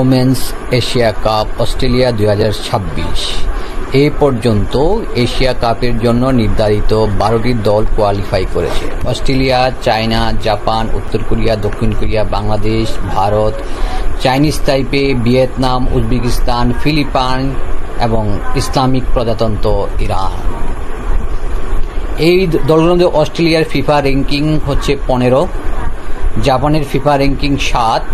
Women's Asia cup Australia দুই হাজার ছাব্বিশ। এ পর্যন্ত এশিয়া কাপের জন্য নির্ধারিত বারোটি দল কোয়ালিফাই করেছে। অস্ট্রেলিয়া, চায়না, জাপান, উত্তর কোরিয়া, দক্ষিণ Korea, Bangladesh, Bharat, Chinese Taipei Vietnam, Uzbekistan, Philippine এবং ইসলামিক প্রজাতন্ত্র ইরান। এই দলগুলোর মধ্যে অস্ট্রেলিয়ার ফিফা র্যাঙ্কিং হচ্ছে পনেরো, জাপানের ফিফা র্যাঙ্কিং সাত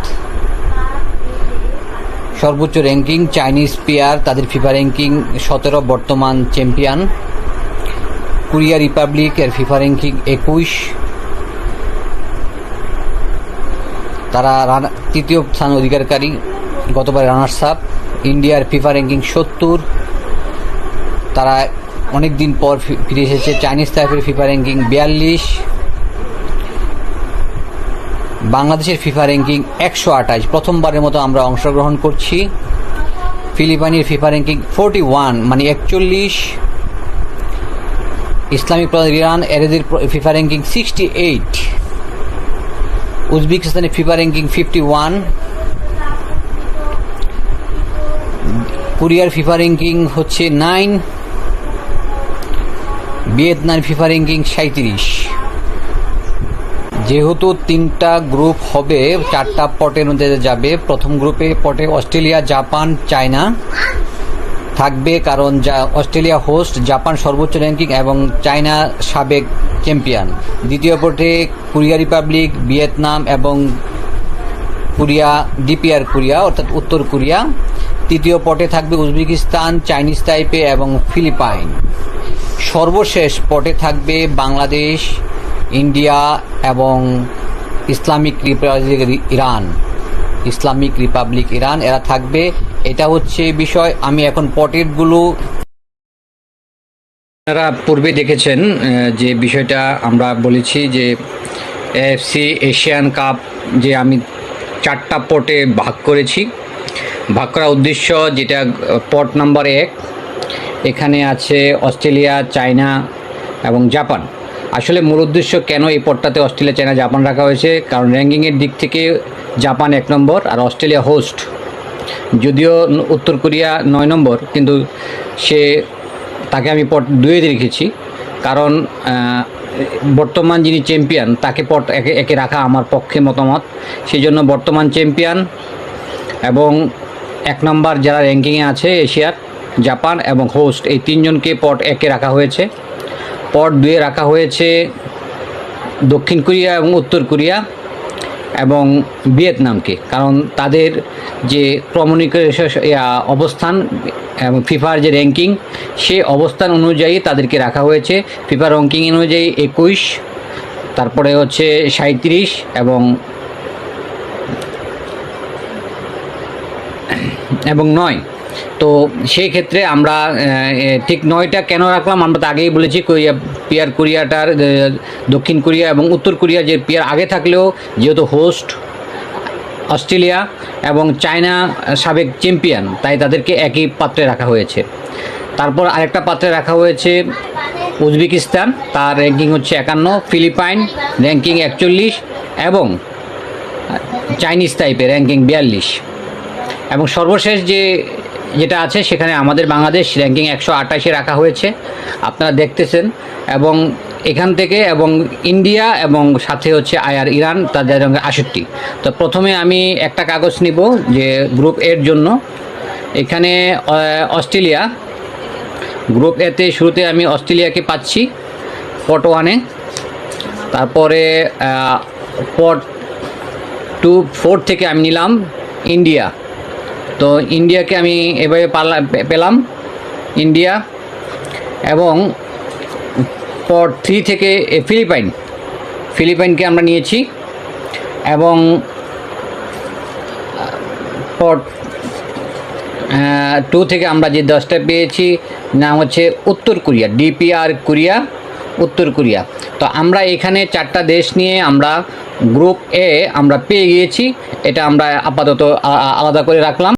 সর্বোচ্চ র্যাঙ্কিং চাইনিজ পেয়ার তাদের ফিফা র্যাঙ্কিং সতেরো, বর্তমান চ্যাম্পিয়ন কোরিয়া রিপাবলিক এর ফিফা র্যাঙ্কিং একুশ। তারা তৃতীয় স্থান অধিকারকারী গতবার রানার্স আপ ইন্ডিয়ার ফিফা র্যাঙ্কিং সত্তর। তারা অনেক দিন পর ফিরে এসেছে। চাইনিজ টাইপের ফিফা র্যাঙ্কিং বিয়াল্লিশ। বাংলাদেশের ফিফা র্যাঙ্কিং একশো আঠাশ। প্রথমবারের মতো আমরা অংশগ্রহণ করছি। ফিলিপাইনের ফিফা র্যাঙ্কিং ফোরটি ওয়ান মানে একচল্লিশ। ইসলামিক ইরান, এরেদের ফিফা র্যাঙ্কিং সিক্সটি এইট। উজবেকিস্তানের ফিফা র্যাঙ্কিং ফিফটি ওয়ান। কোরিয়ার ফিফা র্যাঙ্কিং হচ্ছে নাইন। ভিয়েতনাম ফিফা র্যাঙ্কিং সাঁত্রিশ যেহেতু তিনটা গ্রুপ হবে, চারটা পটের মধ্যে যাবে। প্রথম গ্রুপে পটে অস্ট্রেলিয়া, জাপান, চায়না থাকবে, কারণ যা অস্ট্রেলিয়া হোস্ট জাপান সর্বোচ্চ র্যাঙ্কিং এবং চায়না সাবেক চ্যাম্পিয়ন দ্বিতীয় পটে কোরিয়া রিপাবলিক ভিয়েতনাম এবং কোরিয়া, ডিপিআর কোরিয়া, অর্থাৎ উত্তর কোরিয়া। তৃতীয় পটে থাকবে উজবেকিস্তান, চাইনিজ তাইপে এবং ফিলিপাইন। সর্বশেষ পটে থাকবে বাংলাদেশ ইন্ডিয়া এবং Islamic Republic Iran, Islamic Republic Iran, এরা থাকবে। এটা হচ্ছে বিষয়। আমি এখন পটেরগুলো আপনারা পূর্বে দেখেছেন যে বিষয়টা আমরা বলেছি যে এএফসি এশিয়ান কাপ যে আমি চারটা পটে ভাগ করেছি। ভাগ করার উদ্দেশ্য যেটা পট নাম্বার এক, এখানে আছে অস্ট্রেলিয়া, চায়না এবং জাপান। আসলে মূল উদ্দেশ্য কেন এই পটটাতে অস্ট্রেলিয়া, চায়না, জাপান রাখা হয়েছে? কারণ র্যাঙ্কিংয়ের দিক থেকে জাপান এক নম্বর আর অস্ট্রেলিয়া হোস্ট যদিও উত্তর কোরিয়া নয় নম্বর, কিন্তু সে, তাকে আমি পট দুয়ে রেখেছি। কারণ বর্তমান যিনি চ্যাম্পিয়ন তাকে পট একে একে রাখা আমার পক্ষে মতামত। সেই জন্য বর্তমান চ্যাম্পিয়ন এবং এক নম্বর যারা র্যাঙ্কিংয়ে আছে, এশিয়ার, জাপান এবং হোস্ট এই তিনজনকে পট একে রাখা হয়েছে। পট দুয়ে রাখা হয়েছে দক্ষিণ কোরিয়া এবং উত্তর কোরিয়া এবং ভিয়েতনামকে। কারণ তাদের যে কমিউনিকেশন অবস্থান এবং ফিফার যে র্যাঙ্কিং সে অবস্থান অনুযায়ী তাদেরকে রাখা হয়েছে। ফিফার র্যাঙ্কিং অনুযায়ী একুশ, তারপরে হচ্ছে সাঁত্রিশ এবং এবং নয়। তো সেই ক্ষেত্রে আমরা ঠিক নয়টা কেন রাখলাম? আমরা তো আগেই বলেছি, কোরিয়া, পিয়ার কোরিয়াটার দক্ষিণ কোরিয়া এবং উত্তর কোরিয়া যে পিয়ার আগে থাকলেও যেহেতু হোস্ট অস্ট্রেলিয়া এবং চায়না সাবেক চ্যাম্পিয়ন তাই তাদেরকে একই পাত্রে রাখা হয়েছে। তারপর আরেকটা পাত্রে রাখা হয়েছে উজবেকিস্তান, তার র্যাঙ্কিং হচ্ছে একান্ন, ফিলিপাইন র্যাঙ্কিং একচল্লিশ এবং চাইনিজ টাইপের র্যাঙ্কিং বিয়াল্লিশ। এবং সর্বশেষ যে যেটা আছে, সেখানে আমাদের বাংলাদেশ র্যাঙ্কিং একশো আটাশে রাখা হয়েছে। আপনারা দেখতেছেন, এবং এখান থেকে এবং ইন্ডিয়া এবং সাথে হচ্ছে আয়ার ইরান, তাদের আষট্টি। তো প্রথমে আমি একটা কাগজ নিব যে গ্রুপ এর জন্য। এখানে অস্ট্রেলিয়া। গ্রুপ এতে শুরুতে আমি অস্ট্রেলিয়াকে পাচ্ছি পট ওয়ানে তারপরে পট টু ফোর থেকে আমি নিলাম ইন্ডিয়া তো ইন্ডিয়াকে আমি এভাবে পালা পেলাম। ইন্ডিয়া এবং পর থ্রি থেকে ফিলিপাইন। ফিলিপাইনকে আমরা নিয়েছি এবং পট টু থেকে আমরা যে দশটা পেয়েছি, নাম হচ্ছে উত্তর কোরিয়া, ডিপিআর কোরিয়া, উত্তর কোরিয়া। তো আমরা এখানে চারটা দেশ নিয়ে আমরা গ্রুপ এ আমরা পেয়ে গিয়েছি। এটা আমরা আপাতত আলাদা করে রাখলাম।